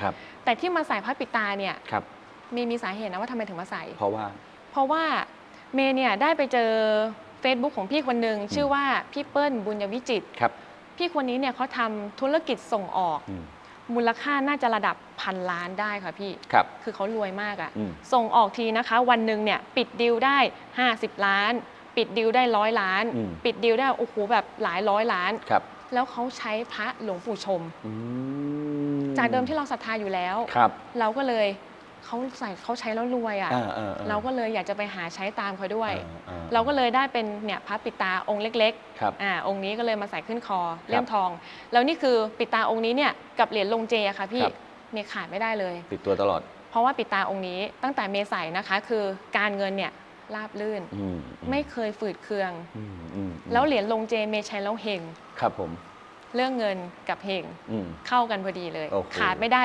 ครับ แต่ที่มาใส่พระปิดตาเนี่ยครับ มีมีสาเหตุนะว่าทำไมถึงมาใส่ เพราะว่า เพราะว่าเมย์เนี่ยได้ไปเจอ Facebook ของพี่คนหนึ่งชื่อว่าพี่เปิ้ลบุญยวิจิตรครับ พี่คนนี้เนี่ยเขาทำธุรกิจส่งออก อืม มูลค่าน่าจะระดับพันล้านได้ค่ะพี่ ครับ คือเขารวยมากอะอืมส่งออกทีนะคะ วันหนึ่งเนี่ยปิดดีลได้ 50 ล้าน ปิดดีลได้ร้อยล้าน อืม ปิดดีลได้โอ้โหแบบหลายร้อยล้าน ครับ แล้วเขาใช้พระหลวงปู่ชม อืจากเดิมที่เราศรัทธาอยู่แล้ว ครับเราก็เลยเขาใส่เขาใช้แล้วรวยอะอ่าอ่าอ่เราก็เลยอยากจะไปหาใช้ตามเขาด้วย อ่อ่เราก็เลยได้เป็นเนี่ยพระปิดตาองค์เล็กครับ ๆอ่าองค์นี้ก็เลยมาใส่ขึ้นคอเลี่ยมทอง แล้วนี่คือปิดตาองค์นี้เนี่ยกับเหรียญลงเจอะค่ะพี่ครับเมย์ขาดไม่ได้เลย ติดตัวตลอด เพราะว่าปิดตาองค์นี้ตั้งแต่เมย์ใส่นะคะ คือการเงินเนี่ย ราบลื่น อืมไม่เคยฝืดเคือง อืมอืมแล้วเหรียญลงเจเมย์ใช้แล้วเฮงครับผม เรื่องเงินกับเฮงอืม เข้ากันพอดีเลย โอ้โหขาดไม่ได้เลย